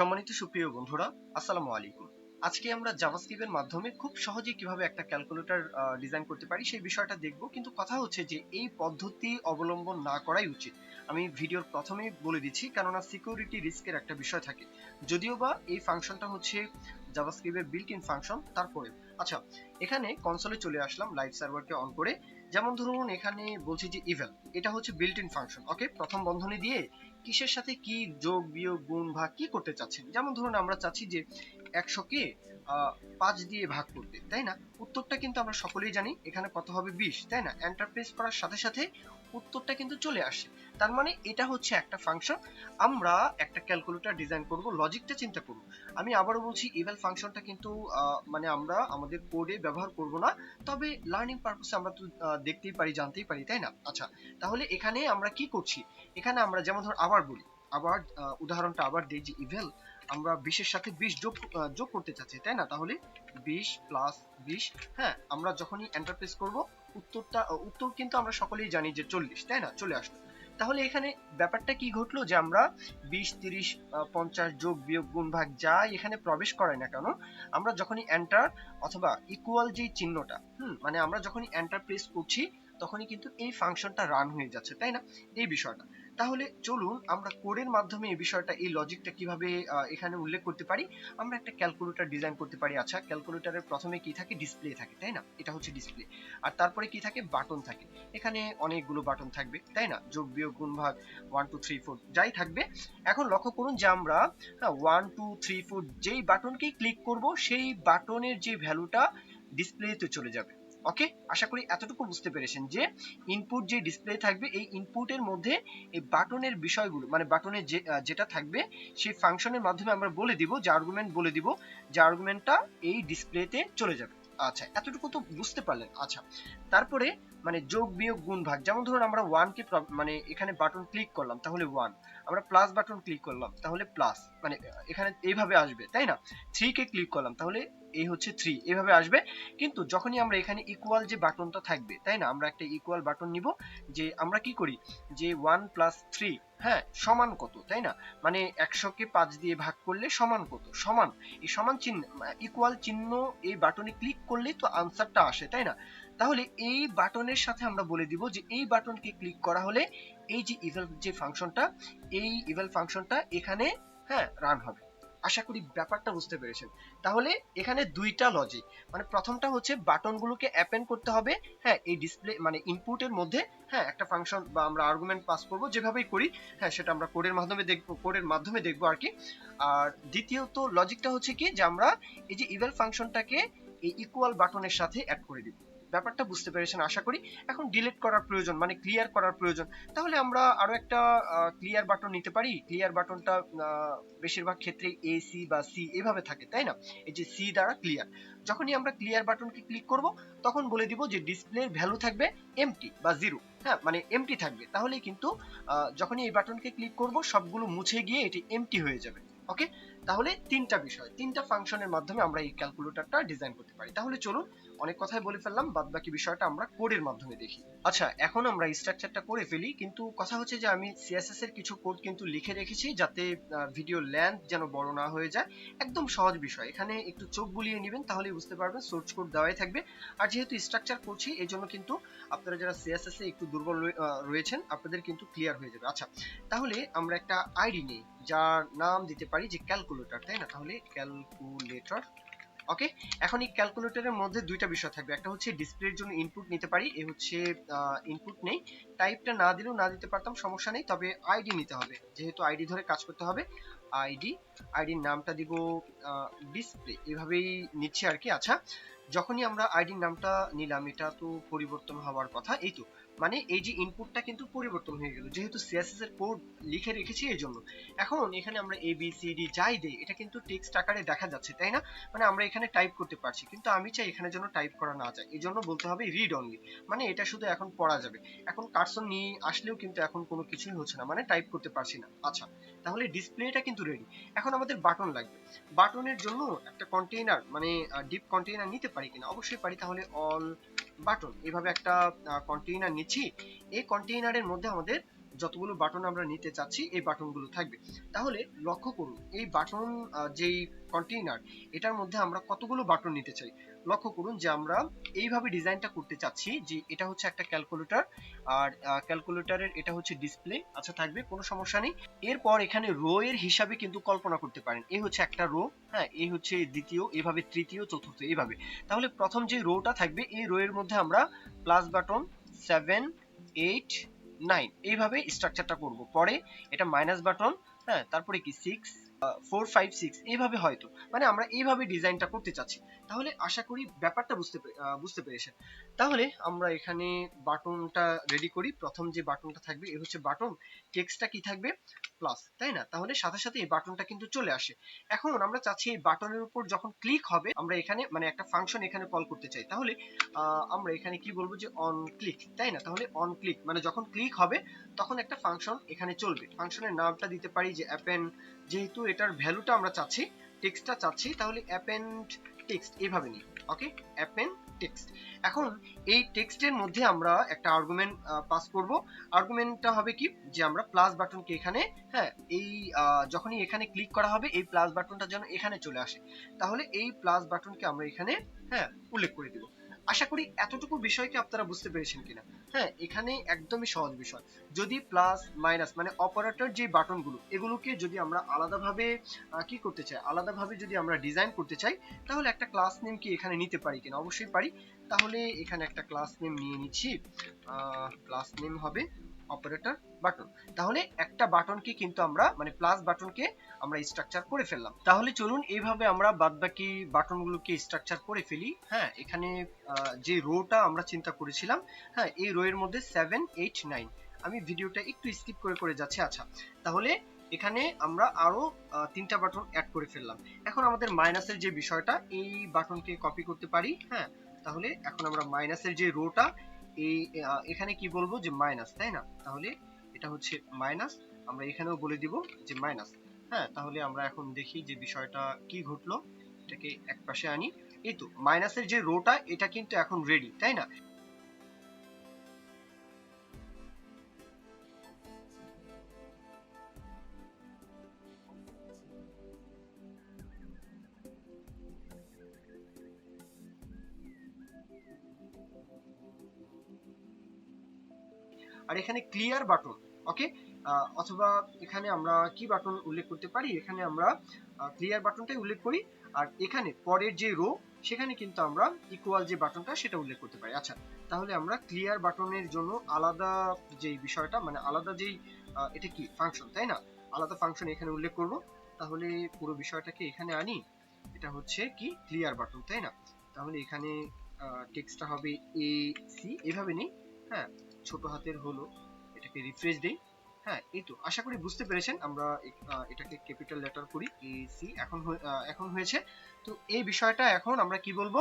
সম্মানিত সুপ্রিয় বন্ধুরা, আসসালামু আলাইকুম। আজকে আমরা জাভাস্ক্রিপ্টের মাধ্যমে খুব সহজে কীভাবে একটা ক্যালকুলেটর ডিজাইন করতে পারি সেই বিষয়টা দেখব। কিন্তু কথা হচ্ছে যে এই পদ্ধতি অবলম্বন না করাই উচিত। আমি ভিডিওর প্রথমেই বলে দিচ্ছি, কেননা সিকিউরিটি রিস্কের একটা বিষয় থাকে। যদিও বা এই ফাংশনটা হচ্ছে জাভাস্ক্রিপ্টের বিল্ট ইন ফাংশন তারপরে। আচ্ছা এখানে কনসোলে চলে আসলাম লাইভ সার্ভারকে অন করে। যেমন ধরুন এখানে বলছি যে ইভেল এটা হচ্ছে বিল্ট ইন ফাংশন ওকে প্রথম বন্ধনী দিয়ে কিসের সাথে কি যোগ, বিয়োগ, গুণ, ভাগ, কি করতে চাচ্ছেন? যেমন ধরুন আমরা চাচ্ছি যে একশোকে পাঁচ দিয়ে ভাগ করতে, তাই না? উত্তরটা কিন্তু আমরা সকলেই জানি, এখানে কত হবে? বিশ, তাই না? এন্টারপ্রেস করার সাথে সাথে উত্তরটা কিন্তু চলে আসে। তার মানে এটা হচ্ছে একটা ফাংশন আমরা একটা ক্যালকুলেটর ডিজাইন করব লজিকটা চিন্তা করব আমি আবারও বলছি ইভেল ফাংশনটা কিন্তু মানে আমরা আমাদের কোডে ব্যবহার করব না। তবে লার্নিং পারপাসে আমরা তো দেখতেই পারি, জানতেই পারি, তাই না? আচ্ছা তাহলে এখানে আমরা কি করছি? এখানে আমরা যেমন ধর আবার বলি, আবার উদাহরণটা আবার দিই যে ইভেল আমরা বিশের সাথে বিশ যোগ যোগ করতে চাচ্ছি, তাই না? তাহলে বিশ প্লাস বিশ হ্যাঁ আমরা যখনই এন্টার প্রেস করব উত্তরটা উত্তর কিন্তু আমরা সকলেই জানি যে চল্লিশ, তাই না? চলে আসলো। তাহলে এখানে ব্যাপারটা কি ঘটলো যে আমরা বিশ, তিরিশ পঞ্চাশ যোগ বিয়োগ গুণ ভাগ যা এখানে প্রবেশ করে না কেন, আমরা যখনই এন্টার অথবা ইকুয়াল যে চিহ্নটা, হুম মানে আমরা যখনই এন্টার প্রেস করছি, তখনই কিন্তু এই ফাংশনটা রান হয়ে যাচ্ছে, তাই না? এই বিষয়টা। তাহলে চলুন আমরা কোডের মাধ্যমে এই বিষয়টা, এই লজিকটা কীভাবে এখানে উল্লেখ করতে পারি? আমরা একটা ক্যালকুলেটর ডিজাইন করতে পারি। আচ্ছা ক্যালকুলেটরের প্রথমে কি থাকে? ডিসপ্লে থাকে, তাই না? এটা হচ্ছে ডিসপ্লে আর তারপরে কি থাকে? বাটন থাকে। এখানে অনেকগুলো বাটন থাকবে, তাই না? যোগ, বিয়োগ, গুণ, ভাগ ওয়ান টু থ্রি ফোর যাই থাকবে। এখন লক্ষ্য করুন যে আমরা ওয়ান টু থ্রি ফোর যেই বাটনকেই ক্লিক করব, সেই বাটনের যে ভ্যালুটা ডিসপ্লেতে চলে যাবে। ওকে আশা করি এতটুকু বুঝতে পেরেছেন যে ইনপুট যে ডিসপ্লে থাকবে, এই ইনপুটের মধ্যে এই বাটনের বিষয়গুলো মানে বাটনের যেটা থাকবে, সেই ফাংশনের মাধ্যমে আমরা বলে দিব, যে আর্গুমেন্ট বলে দিব, যে আর্গুমেন্টটা এই ডিসপ্লেতে চলে যাবে। আচ্ছা এতটুকু তো বুঝতে পারলেন। আচ্ছা তারপরে মানে যোগ বিয়োগ গুণ ভাগ। যেমন ধরুন আমরা ওয়ান কে মানে এখানে বাটন ক্লিক করলাম, তাহলে ওয়ান আমরা প্লাস বাটন ক্লিক করলাম, তাহলে প্লাস মানে এখানে এইভাবে আসবে, তাই না? থ্রি কে ক্লিক করলাম, তাহলে এই হচ্ছে থ্রি এভাবে আসবে। কিন্তু যখনই আমরা এখানে ইকুয়াল যে বাটনটা থাকবে, তাই না? আমরা একটা ইকুয়াল বাটন নিব, যে আমরা কি করি? যে ওয়ান প্লাস থ্রি হ্যাঁ সমান কত, তাই না? মানে একশোকে পাঁচ দিয়ে ভাগ করলে সমান কত? সমান। এই সমান চিহ্ন ইকুয়াল চিহ্ন এই বাটনে ক্লিক করলেই তো আনসারটা আসে, তাই না? তাহলে এই বাটনের সাথে আমরা বলে দিব যে এই বাটনকে ক্লিক করা হলে এই যে ইভেল যে ফাংশনটা, এই ইভেল ফাংশনটা এখানে হ্যাঁ রান হবে। আশা করি ব্যাপারটা বুঝতে পেরেছেন। তাহলে এখানে দুইটা লজিক মানে প্রথমটা হচ্ছে বাটনগুলোকে অ্যাপেন্ড করতে হবে হ্যাঁ এই ডিসপ্লে মানে ইনপুটের মধ্যে হ্যাঁ একটা ফাংশন বা আমরা আর্গুমেন্ট পাস করব, যেভাবেই করি হ্যাঁ সেটা আমরা কোডের মাধ্যমে দেখব কোডের মাধ্যমে দেখব আর কি। আর দ্বিতীয়ত লজিকটা হচ্ছে কি যে আমরা এই যে ইভেল ফাংশনটাকে এই ইকুয়াল বাটনের সাথে অ্যাড করে দিব। ব্যাপারটা বুঝতে পেরেছেন, আশা করি। এখন ডিলিট করার প্রয়োজন মানে ক্লিয়ার করার প্রয়োজন। তাহলে আমরা আরও একটা ক্লিয়ার বাটন নিতে পারি। ক্লিয়ার বাটনটা বেশিরভাগ ক্ষেত্রে এ সি বা সি এভাবে থাকে, তাই না? এই যে সি দ্বারা ক্লিয়ার যখনই আমরা ক্লিয়ার বাটনকে ক্লিক করব, তখন বলে দিব যে ডিসপ্লের ভ্যালু থাকবে এমটি বা জিরো হ্যাঁ মানে এমটি থাকবে। তাহলে কিন্তু যখনই এই বাটনকে ক্লিক করব, সবগুলো মুছে গিয়ে এটি এমটি হয়ে যাবে। ওকে তাহলে তিনটা বিষয়, তিনটা ফাংশনের মাধ্যমে আমরা এই ক্যালকুলেটরটা ডিজাইন করতে পারি। তাহলে চলুন অনেক কথাই বলে ফেললাম বাদ বাকি বিষয়টা আমরা কোডের মাধ্যমে দেখি। আচ্ছা এখন আমরা স্ট্রাকচারটা করে ফেলি, কিন্তু কথা হচ্ছে যে আমি সিএসএস এর কিছু কোড কিন্তু লিখে রেখেছি যাতে ভিডিও লেন্থ যেন বড় না হয়ে যায়। একদম সহজ বিষয়, এখানে একটু চোখ বুলিয়ে নেবেন তাহলেই বুঝতে পারবেন সোর্স কোড দেওয়াই থাকবে। আর যেহেতু স্ট্রাকচার করছি এই জন্য কিন্তু আপনারা যারা সিএসএস এ একটু দুর্বল রয়েছেন, আপনাদের কিন্তু ক্লিয়ার হয়ে যাবে। আচ্ছা তাহলে আমরা একটা আইডি নিই, যার নাম দিতে পারি যে ক্যালকুলেটর তাই না? তাহলে ক্যালকুলেটর ওকে এখন এই ক্যালকুলেটরের মধ্যে দুইটা বিষয় থাকবে। একটা হচ্ছে ডিসপ্লের জন্য ইনপুট নিতে পারি, এ হচ্ছে ইনপুট নেই। টাইপটা না দিলেও না দিতে পারতাম, সমস্যা নেই। তবে আইডি নিতে হবে। যেহেতু আইডি ধরে কাজ করতে হবে আইডি আইডির নামটা দিব ডিসপ্লে এভাবেই নিচ্ছে আর কি। আচ্ছা যখনই আমরা আইডির নামটা নিলাম, এটা তো পরিবর্তন হওয়ার কথা, এই তো। মানে এই যে ইনপুটটা কিন্তু পরিবর্তন হয়ে গেল, যেহেতু সিএসএস এর কোড লিখে রেখেছি এই জন্য। এখন এখানে আমরা এ বি সি ডি যাই দেই, এটা কিন্তু টেক্সট আকারে দেখা যাচ্ছে, তাই না? মানে আমরা এখানে টাইপ করতে পারছি, কিন্তু আমি চাই এখানে যেন টাইপ করা না যায়, এই জন্য বলতে হবে রিড অনলি মানে এটা শুধু এখন পড়া যাবে। এখন কার্সন নিয়ে আসলেও কিন্তু এখন কোনো কিছুই হচ্ছে না মানে টাইপ করতে পারছি না। আচ্ছা তাহলে ডিসপ্লেটা কিন্তু রেডি এখন আমাদের বাটন লাগবে। বাটনের জন্য একটা কন্টেইনার মানে ডিপ কন্টেইনার নিতে পারি। কিনা? অবশ্যই পারি। তাহলে অল বাটন এভাবে একটা কন্টেইনার নিচ্ছি। এই কন্টেইনারের মধ্যে আমাদের যতগুলো বাটন আমরা নিতে চাচ্ছি, এই বাটনগুলো থাকবে। তাহলে লক্ষ্য করুন, এই বাটন যেই কন্টেইনার এটার মধ্যে আমরা কতগুলো বাটন নিতে চাই? লক্ষ্য করুন যে আমরা এইভাবে ডিজাইনটা করতে চাচ্ছি যে এটা হচ্ছে একটা ক্যালকুলেটর আর ক্যালকুলেটরের এটা হচ্ছে ডিসপ্লে আচ্ছা থাকবে, কোনো সমস্যা নেই। এরপর এখানে রো এর হিসাবে কিন্তু কল্পনা করতে পারেন। এই হচ্ছে একটা রো হ্যাঁ এই হচ্ছে দ্বিতীয়, এভাবে তৃতীয়, চতুর্থ, এইভাবে। তাহলে প্রথম যে রোটা থাকবে, এই রো এর মধ্যে আমরা plus button seven eight nine এইভাবে স্ট্রাকচারটা করব। পরে এটা মাইনাস বাটন হ্যাঁ তারপরে কি? সিক্স ফোর, ফাইভ, সিক্স, এইভাবে হয়তো। মানে আমরা এইভাবে ডিজাইনটা করতে চাচ্ছি। তাহলে আশা করি ব্যাপারটা বুঝতে বুঝতে পেরেছেন। তাহলে আমরা এখানে বাটনটা রেডি করি। প্রথম যে বাটনটা থাকবে এই হচ্ছে বাটন। টেক্সটটা কি থাকবে? প্লাস তাই না? তাহলে সাথে সাথে এই বাটনটা কিন্তু চলে আসে। এখন আমরা চাচ্ছি এই বাটনের উপর যখন ক্লিক হবে, আমরা এখানে মানে একটা ফাংশন এখানে কল করতে চাই। তাহলে আমরা এখানে কি বলব যে অন ক্লিক তাই না? তাহলে অন ক্লিক মানে যখন ক্লিক হবে, তখন একটা ফাংশন এখানে চলবে। ফাংশনের নামটা দিতে পারি যে অ্যাপেন যেহেতু এটার ভ্যালুটা আমরা চাচ্ছি টেক্সটটা চাচ্ছি, তাহলে অ্যাপেন্ড টেক্সট এইভাবে নিই ওকে অ্যাপেন্ড টেক্সট এখন এই টেক্সটের মধ্যে আমরা একটা আর্গুমেন্ট পাস করব। আর্গুমেন্টটা হবে কি? যে আমরা প্লাস বাটনকে এখানে হ্যাঁ এই যখনই এখানে ক্লিক করা হবে, এই প্লাস বাটনটা যেন এখানে চলে আসে। তাহলে এই প্লাস বাটনকে আমরা এখানে হ্যাঁ উল্লেখ করে দিব। আশা করি এতটুকু বিষয়কে আপনারা বুঝতে পেরেছেন কিনা। হ্যাঁ এখানে একদমই সহজ বিষয়। যদি প্লাস মাইনাস মানে অপারেটর যে বাটনগুলো, এগুলোকে যদি আমরা আলাদাভাবে কি করতে চাই? আলাদাভাবে যদি আমরা ডিজাইন করতে চাই, তাহলে একটা ক্লাস নেম কি এখানে নিতে পারি কিনা? অবশ্যই পারি। তাহলে এখানে একটা ক্লাস নেম নিয়ে নিচ্ছি। ক্লাস নেম হবে অপারেটর বাটন। তাহলে একটা বাটনকে কিন্তু আমরা মানে প্লাস বাটনকে আমরা স্ট্রাকচার করে ফেললাম। তাহলে চলুন এইভাবে আমরা বাদবাকি বাটনগুলোকে স্ট্রাকচার করে ফেলি। হ্যাঁ এখানে যে রোটা আমরা চিন্তা করেছিলাম হ্যাঁ এই রো এর মধ্যে সেভেন এইট নাইন আমি ভিডিওটা একটু স্কিপ করে করে যাচ্ছি। আচ্ছা তাহলে এখানে আমরা আরও তিনটা বাটন অ্যাড করে ফেললাম। এখন আমাদের মাইনাসের যে বিষয়টা, এই বাটনকে কপি করতে পারি। হ্যাঁ তাহলে এখন আমরা মাইনাসের যে রোটা, এই এখানে কি বলব যে মাইনাস তাই না? তাহলে এটা হচ্ছে মাইনাস আমরা এখানেও বলে দিব যে মাইনাস হ্যাঁ তাহলে আমরা এখন দেখি যে বিষয়টা কি ঘটলো। এটাকে এক পাশে আনি। এই তো মাইনাসের যে রোটা এটা কিন্তু এখন রেডি তাই না? আর এখানে ক্লিয়ার বাটন ওকে অথবা এখানে আমরা কি বাটন উল্লেখ করতে পারি? এখানে আমরা ক্লিয়ার বাটনটাই উল্লেখ করি। আর এখানে পরের যে রো সেখানে কিন্তু আমরা ইকুয়াল যে বাটনটা সেটা উল্লেখ করতে পারি। আচ্ছা তাহলে আমরা ক্লিয়ার বাটনের জন্য আলাদা যেই বিষয়টা মানে আলাদা যেই এটা কি? ফাংশন তাই না? আলাদা ফাংশন এখানে উল্লেখ করব। তাহলে পুরো বিষয়টাকে এখানে আনি। এটা হচ্ছে কি? ক্লিয়ার বাটন তাই না? তাহলে এখানে টেক্সটটা হবে এ সি এভাবে নেই। হ্যাঁ ছোট হাতের হলো। এটাকে রিফ্রেশ দেই হ্যাঁ এই তো, আশা করি বুঝতে পেরেছেন আমরা এটাকে ক্যাপিটাল লেটার করি এ সি এখন এখন হয়েছে। তো এই বিষয়টা এখন আমরা কি বলব?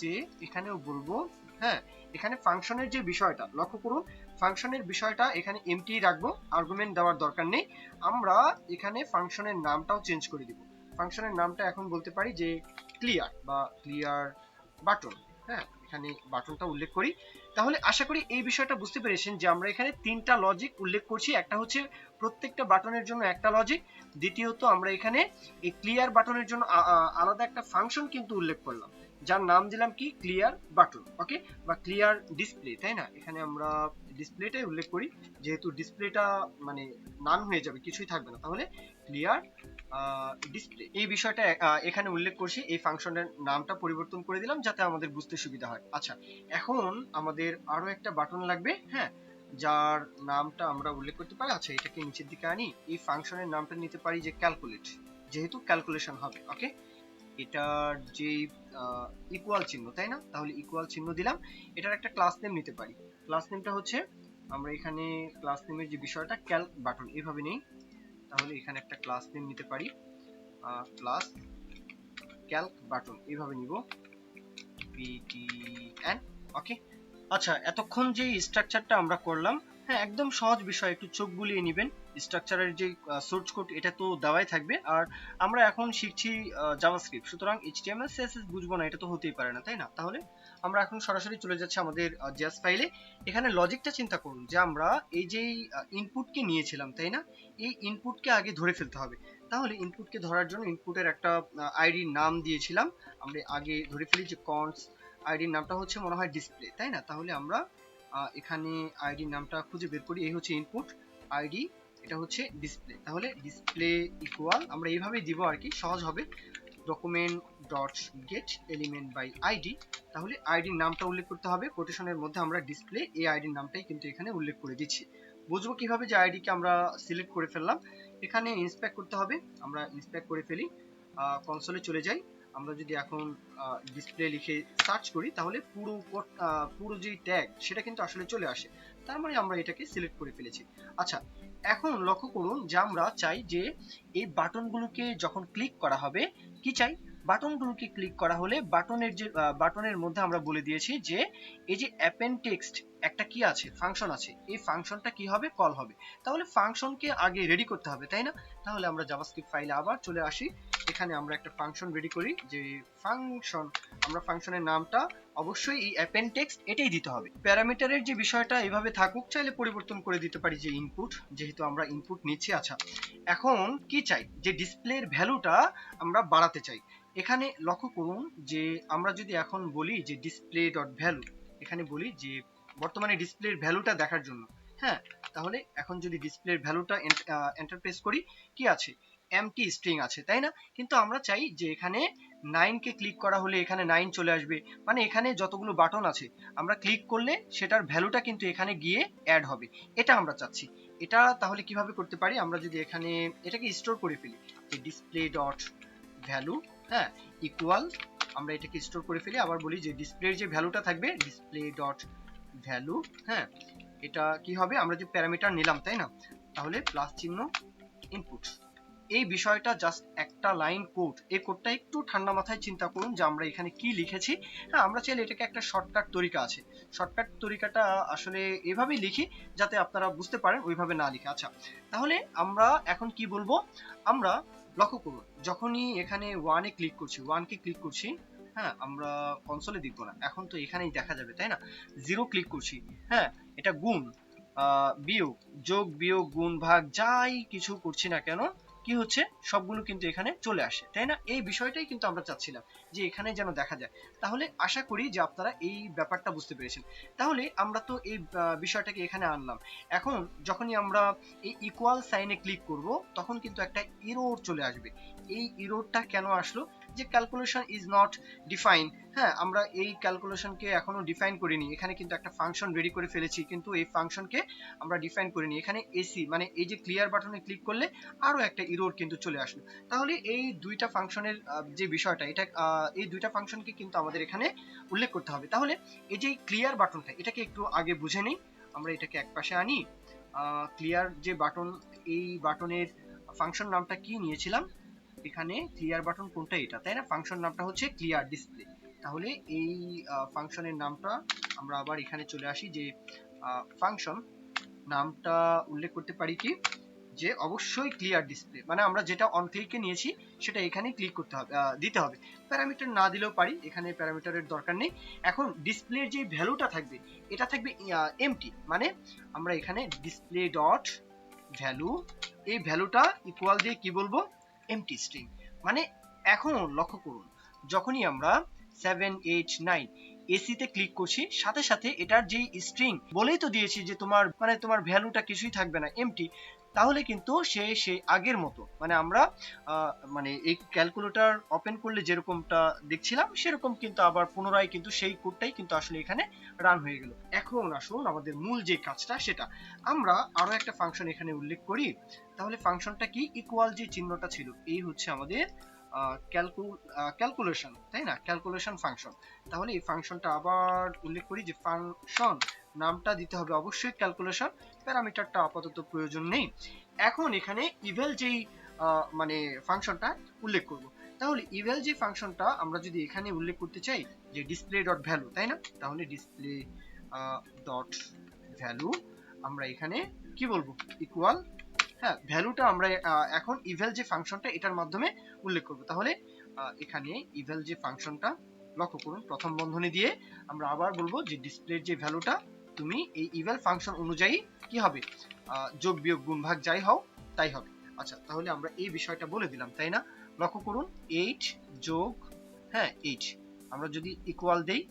যে এখানেও বলব হ্যাঁ এখানে ফাংশনের যে বিষয়টা, লক্ষ্য করুন, ফাংশনের বিষয়টা এখানে এমটি রাখব আর্গুমেন্ট দেওয়ার দরকার নেই। আমরা এখানে ফাংশনের নামটাও চেঞ্জ করে দিব। ফাংশনের নামটা এখন বলতে পারি যে ক্লিয়ার বা ক্লিয়ার বাটন হ্যাঁ। এখানে বাটনটা উল্লেখ করি। তাহলে আশা করি এই বিষয়টা বুঝতে পেরেছেন যে আমরা এখানে তিনটা লজিক উল্লেখ করছি। একটা হচ্ছে প্রত্যেকটা বাটনের জন্য একটা লজিক দ্বিতীয়ত আমরা এখানে এই ক্লিয়ার বাটনের জন্য আলাদা একটা ফাংশন কিন্তু উল্লেখ করলাম। যার নাম দিলাম কি? ক্লিয়ার বাটন ওকে বা ক্লিয়ার ডিসপ্লে তাই না? এখানে আমরা ডিসপ্লেটাই উল্লেখ করি। যেহেতু ডিসপ্লেটা মানে নান হয়ে যাবে, কিছুই থাকবে না। তাহলে ক্লিয়ার এই বিষয়টা এখানে উল্লেখ করছি, এই ফাংশনের নামটা পরিবর্তন করে দিলাম যাতে আমাদের বুঝতে সুবিধা হয়। আচ্ছা এখন আমাদের আরও একটা বাটন লাগবে হ্যাঁ যার নামটা আমরা উল্লেখ করতে পারি। আচ্ছা এটাকে নিচের দিকে আনি। এই ফাংশনের নামটা নিতে পারি যে ক্যালকুলেট যেহেতু ক্যালকুলেশন হবে ওকে এটার যে ইকুয়াল চিহ্ন, তাই না? তাহলে ইকুয়াল চিহ্ন দিলাম। এটার একটা ক্লাস নেম নিতে পারি। ক্লাস নেমটা হচ্ছে, আমরা এখানে ক্লাস নেমের যে বিষয়টা ক্যালক বাটন এভাবে নেই। তাহলে এখানে একটা ক্লাস নেম নিতে পারি। ক্লাস ক্যালক বাটন এইভাবে নিব। পিটিএন ওকে আচ্ছা এতক্ষণ যে স্ট্রাকচারটা আমরা করলাম হ্যাঁ একদম সহজ বিষয়, একটু চোখ বুলিয়ে নেবেন। স্ট্রাকচারের যে সোর্স কোড এটা তো দেওয়াই থাকবে। আর আমরা এখন শিখছি জাভাস্ক্রিপ্ট সুতরাং এইচটিএমএল সিএসএস বুঝব না, এটা তো হতেই পারে না, তাই না? তাহলে আমরা এখন সরাসরি চলে যাচ্ছি আমাদের জ্যাস ফাইলে এখানে লজিকটা চিন্তা করুন, যে আমরা এই যে ইনপুটকে নিয়েছিলাম, তাই না? এই ইনপুটকে আগে ধরে ফেলতে হবে। তাহলে ইনপুটকে ধরার জন্য ইনপুটের একটা আইডির নাম দিয়েছিলাম। আমরা আগে ধরে ফেলি যে কন্স আইডির নামটা হচ্ছে মনে হয় ডিসপ্লে তাই না? তাহলে আমরা এখানে আইডির নামটা খুঁজে বের করি, এই হচ্ছে ইনপুট আইডি, এটা হচ্ছে ডিসপ্লে তাহলে ডিসপ্লে ইকুয়াল আমরা এইভাবেই দিব আর কি, সহজ হবে। Document dot get element by ID তাহলে আইডির নামটা উল্লেখ করতে হবে। কোটেশনের মধ্যে আমরা ডিসপ্লে এই আইডির নামটাই কিন্তু এখানে উল্লেখ করে দিচ্ছি। বুঝব কীভাবে যে আইডিকে আমরা সিলেক্ট করে ফেললাম? এখানে ইন্সপেক্ট করতে হবে, আমরা ইন্সপেক্ট করে ফেলি কনসোলে চলে যাই। আমরা যদি এখন ডিসপ্লে লিখে সার্চ করি, তাহলে পুরো পুরো যে ট্যাগ সেটা কিন্তু আসলে চলে আসে। তার মানে আমরা এটাকে সিলেক্ট করে ফেলেছি। আচ্ছা এখন লক্ষ্য করুন যে আমরা চাই যে এই বাটনগুলোকে যখন ক্লিক করা হবে, কি চাই? বাটনগুলোকে ক্লিক করা হলে বাটনের যে বাটনের মধ্যে আমরা বলে দিয়েছি যে, এই যে অ্যাপেন্টেক্সট একটা কি আছে ফাংশন আছে, এই ফাংশনটা কি হবে? কল হবে। তাহলে ফাংশনকে আগে রেডি করতে হবে, তাই না? তাহলে আমরা জাভাস্ক্রিপ্ট ফাইলে আবার চলে আসি। এখানে আমরা একটা ফাংশন রেডি করি, যে ফাংশন আমরা ফাংশনের নামটা অবশ্যই এই অ্যাপেন্টেক্সট এটাই দিতে হবে। প্যারামিটারের যে বিষয়টা এভাবে থাকুক, চাইলে পরিবর্তন করে দিতে পারি যে ইনপুট যেহেতু আমরা ইনপুট নিচ্ছি আচ্ছা। এখন কি চাই? যে ডিসপ্লের ভ্যালুটা আমরা বাড়াতে চাই। এখানে লক্ষ্য করুন যে আমরা যদি এখন বলি যে ডিসপ্লে ডট ভ্যালু এখানে বলি যে বর্তমানে ডিসপ্লের ভ্যালুটা দেখার জন্য। হ্যাঁ তাহলে এখন যদি ডিসপ্লের ভ্যালুটা এন্টারপ্রেস করি, কি আছে? এমটি স্ট্রিং আছে, তাই না? কিন্তু আমরা চাই যে এখানে নাইন কে ক্লিক করা হলে এখানে নাইন চলে আসবে। মানে এখানে যতগুলো বাটন আছে, আমরা ক্লিক করলে সেটার ভ্যালুটা কিন্তু এখানে গিয়ে অ্যাড হবে। এটা আমরা চাচ্ছি। এটা তাহলে কীভাবে করতে পারি? আমরা যদি এখানে এটাকে স্টোর করে ফেলি, যে ডিসপ্লে ডট ভ্যালু হ্যাঁ ইকুয়াল আমরা এটাকে স্টোর করে ফেলি। আবার বলি যে ডিসপ্লের যে ভ্যালুটা থাকবে ডিসপ্লে ডট ভ্যালু হ্যাঁ এটা কি হবে? আমরা যে প্যারামিটার নিলাম, তাই না? তাহলে প্লাস চিহ্ন ইনপুট এই বিষয়টা জাস্ট একটা লাইন কোড এই কোডটা একটু ঠান্ডা মাথায় চিন্তা করুন যে আমরা এখানে কি লিখেছি। হ্যাঁ আমরা চাইলে এটাকে একটা শর্টকাট তরিকা আছে। শর্টকাট তরিকাটা আসলে এভাবেই লিখি যাতে আপনারা বুঝতে পারেন, ওইভাবে না লিখে। আচ্ছা তাহলে আমরা এখন কি বলব? আমরা লক্ষ্য করুন, যখনই এখানে ওয়ানে ক্লিক করছি ওয়ানকে ক্লিক করছি হ্যাঁ আমরা কনসোলে দেখব না। এখন তো এখানেই দেখা যাবে, তাই না? জিরো ক্লিক করছি হ্যাঁ এটা গুণ বিয়োগ, যোগ, বিয়োগ, গুণ, ভাগ, যাই কিছু করছি না কেন কি হচ্ছে? সবগুলো কিন্তু এখানে চলে আসে, তাই না? এই বিষয়টাই কিন্তু আমরা চাচ্ছিলাম যে এখানে যেন দেখা যায়। তাহলে আশা করি যে আপনারা এই ব্যাপারটা বুঝতে পেরেছেন। তাহলে আমরা তো এই বিষয়টাকে এখানে আনলাম। এখন যখনই আমরা এই ইকুয়াল সাইনে ক্লিক করব, তখন কিন্তু একটা ইরোর চলে আসবে। এই ইরোরটা কেন আসলো? যে ক্যালকুলেশন ইজ নট ডিফাইন হ্যাঁ আমরা এই ক্যালকুলেশনকে এখনও ডিফাইন করিনি। এখানে কিন্তু একটা ফাংশন রেডি করে ফেলেছি, কিন্তু এই ফাংশনকে আমরা ডিফাইন করিনি। এখানে এসি মানে এই যে ক্লিয়ার বাটনে ক্লিক করলে আরও একটা ইরোর কিন্তু চলে আসলো। তাহলে এই দুইটা ফাংশনের যে বিষয়টা, এটা এই দুইটা ফাংশনকে কিন্তু আমাদের এখানে উল্লেখ করতে হবে। তাহলে এই যে ক্লিয়ার বাটনটা এটাকে একটু আগে বুঝে নিই। আমরা এটাকে একপাশে আনি। ক্লিয়ার যে বাটন এই বাটনের ফাংশন নামটা কি নিয়েছিলাম? এখানে ক্লিয়ার বাটন কোনটা এটা? তাই না? ফাংশন নামটা হচ্ছে ক্লিয়ার ডিসপ্লে তাহলে এই ফাংশনের নামটা আমরা আবার এখানে চলে আসি যে ফাংশন নামটা উল্লেখ করতে পারি কি? যে অবশ্যই ক্লিয়ার ডিসপ্লে মানে আমরা যেটা অন ক্লিকে নিয়েছি, সেটা এখানে ক্লিক করতে হবে দিতে হবে। প্যারামিটার না দিলেও পারি, এখানে প্যারামিটারের দরকার নেই। এখন ডিসপ্লের যে ভ্যালুটা থাকবে, এটা থাকবে এমটি মানে আমরা এখানে ডিসপ্লে ডট ভ্যালু এই ভ্যালুটা ইকুয়াল দিয়ে কি বলব? এমটি স্ট্রিং মানে এখন লক্ষ্য করুন, যখনই আমরা সেভেন এইট নাইন এসিতে ক্লিক করছি, সাথে সাথে এটার যেই স্ট্রিং বলেই তো দিয়েছি যে তোমার মানে তোমার ভ্যালুটা কিছুই থাকবে না এমটি তাহলে কিন্তু সে সেই আগের মতো। মানে আমরা মানে এই ক্যালকুলেটর ওপেন করলে যেরকমটা দেখছিলাম, সেরকম কিন্তু আবার পুনরায় কিন্তু সেই কোডটাই কিন্তু আসলে এখানে রান হয়ে গেল। এখন আসুন আমাদের মূল যে কাজটা, সেটা। আমরা আরও একটা ফাংশন এখানে উল্লেখ করি। তাহলে ফাংশনটা কি? ইকুয়াল যে চিহ্নটা ছিল, এই হচ্ছে আমাদের ক্যালকুলেশন তাই না? ক্যালকুলেশন ফাংশন তাহলে এই ফাংশনটা আবার উল্লেখ করি যে ফাংশন নামটা দিতে হবে অবশ্যই ক্যালকুলেশন প্যারামিটারটা আপাতত প্রয়োজন নেই। এখন এখানে ইভেল যেই মানে ফাংশনটা উল্লেখ করব। তাহলে ইভেল যে ফাংশনটা আমরা যদি এখানে উল্লেখ করতে চাই, যে ডিসপ্লে ডট ভ্যালু তাই না? তাহলে ডিসপ্লে ডট ভ্যালু আমরা এখানে কি বলব? ইকুয়াল হ্যাঁ ভ্যালুটা আমরা এখন ইভেল যে ফাংশনটা এটার মাধ্যমে উল্লেখ করব। তাহলে এখানে ইভেল যে ফাংশনটা লক্ষ্য করুন, প্রথম বন্ধনী দিয়ে আমরা আবার বলব যে ডিসপ্লের যে ভ্যালুটা তুমি এই ইভেল ফাংশন অনুযায়ী কি হবে? যোগ, বিয়োগ, গুণ, ভাগ যাই হও, তাই হবে। আচ্ছা তাহলে আমরা এই বিষয়টা বলে দিলাম, তাই না? লক্ষ্য করুন এইট যোগ হ্যাঁ এইট আমরা যদি ইকুয়াল দেই,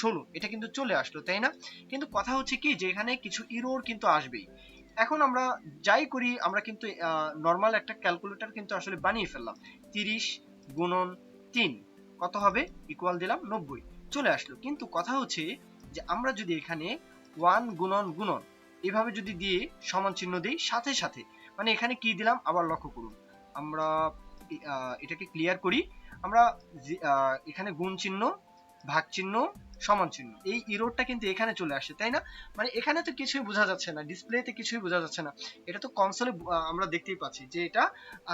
ষোলো, এটা কিন্তু চলে আসলো, তাই না? কিন্তু কথা হচ্ছে কি, যে এখানে কিছু ইরোর কিন্তু আসবেই। এখন আমরা যাই করি, আমরা কিন্তু নর্মাল একটা ক্যালকুলেটর কিন্তু আসলে বানিয়ে ফেললাম। তিরিশ গুণন তিন, কত হবে? ইকুয়াল দিলাম নব্বই, চলে আসলো। কিন্তু কথা হচ্ছে যে আমরা যদি এখানে ওয়ান গুণন গুণন। এভাবে যদি দিয়ে সমান চিহ্ন দিই, সাথে সাথে। মানে এখানে কি দিলাম? আবার লক্ষ্য করুন। আমরা এটাকে ক্লিয়ার করি। আমরা এখানে গুণ চিহ্ন, ভাগ চিহ্ন সমান চিহ্ন। এই ইরোডটা কিন্তু এখানে চলে আসে, তাই না? মানে এখানে তো কিছুই বোঝা যাচ্ছে না ডিসপ্লেতে কিছুই বোঝা যাচ্ছে না। এটা তো কনসোলে আমরা দেখতেই পাচ্ছি যে এটা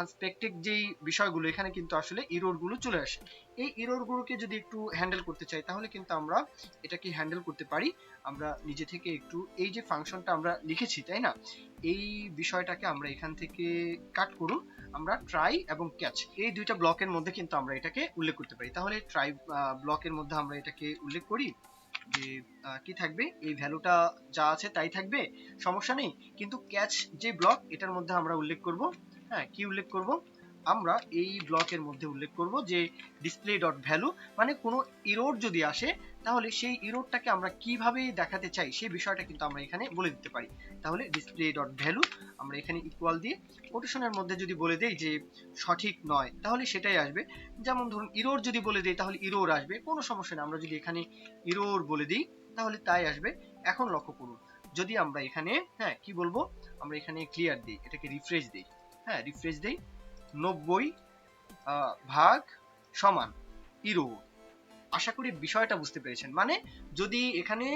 আনস্পেক্টেড যেই বিষয়গুলো, এখানে কিন্তু আসলে ইরোরগুলো চলে আসে। এই ইরোর গুলোকে যদি একটু হ্যান্ডেল করতে চাই, তাহলে কিন্তু আমরা এটাকে হ্যান্ডেল করতে পারি। আমরা নিজে থেকে একটু এই যে ফাংশনটা আমরা লিখেছি, তাই না? এই বিষয়টাকে আমরা এখান থেকে কাট করুন। আমরা ট্রাই এবং ক্যাচ এই দুইটা ব্লকের মধ্যে কিন্তু আমরা এটাকে উল্লেখ করতে পারি। তাহলে ট্রাই ব্লকের মধ্যে আমরা এটাকে উল্লেখ করি যে কি থাকবে? এই ভ্যালুটা যা আছে তাই থাকবে? সমস্যা নেই। কিন্তু ক্যাচ যে ব্লক এটার মধ্যে আমরা উল্লেখ করব। হ্যাঁ কি উল্লেখ করব? আমরা এই ব্লকের মধ্যে উল্লেখ করব যে ডিসপ্লে ডট ভ্যালু মানে কোনো ইরোড যদি আসে, তাহলে সেই ইরোডটাকে আমরা কীভাবে দেখাতে চাই সেই বিষয়টা কিন্তু আমরা এখানে বলে দিতে পারি। তাহলে ডিসপ্লে ডট ভ্যালু আমরা এখানে ইকুয়াল দিয়ে কোটেশনের মধ্যে যদি বলে দেই যে সঠিক নয়, তাহলে সেটাই আসবে। যেমন ধরুন ইরোর যদি বলে দেই, তাহলে ইরোর আসবে। কোনো সমস্যা নেই, আমরা যদি এখানে ইরোর বলে দিই, তাহলে তাই আসবে। এখন লক্ষ্য করুন, যদি আমরা এখানে হ্যাঁ কি বলব? আমরা এখানে ক্লিয়ার দিই, এটাকে রিফ্রেশ দিই। হ্যাঁ রিফ্রেশ দেই। নব্বই ভাগ সমান ইরো। আশা করি বিষয়টা বুঝতে পেরেছেন। মানে যদি এখানে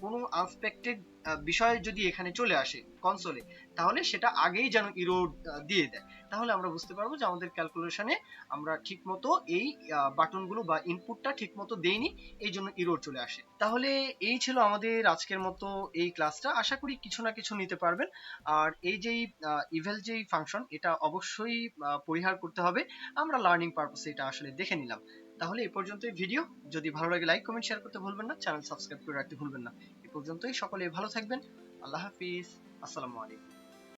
কোনো আনস্পেক্টেড বিষয় যদি এখানে চলে আসে কনসোলে তাহলে সেটা আগেই যেন ইরো দিয়ে দেয়। তাহলে আমরা বুঝতে পারব যে আমাদের ক্যালকুলেশনে আমরা ঠিকমতো এই বাটনগুলো বা ইনপুটটা ঠিকমতো দেইনি, এই জন্য ইরোর চলে আসে। তাহলে এই ছিল আমাদের আজকের মতো এই ক্লাসটা আশা করি কিছু না কিছু নিতে পারবেন। আর এই যেই ইভেল যেই ফাংশন এটা অবশ্যই পরিহার করতে হবে। আমরা লার্নিং পারপাসে এটা আসলে দেখে নিলাম। তাহলে এই পর্যন্তই ভিডিও। যদি ভালো লাগে লাইক কমেন্ট শেয়ার করতে ভুলবেন না। চ্যানেল সাবস্ক্রাইব করে রাখতে ভুলবেন না। এ পর্যন্তই। সকলে ভালো থাকবেন। আল্লাহ হাফিজ। আসসালামু আলাইকুম।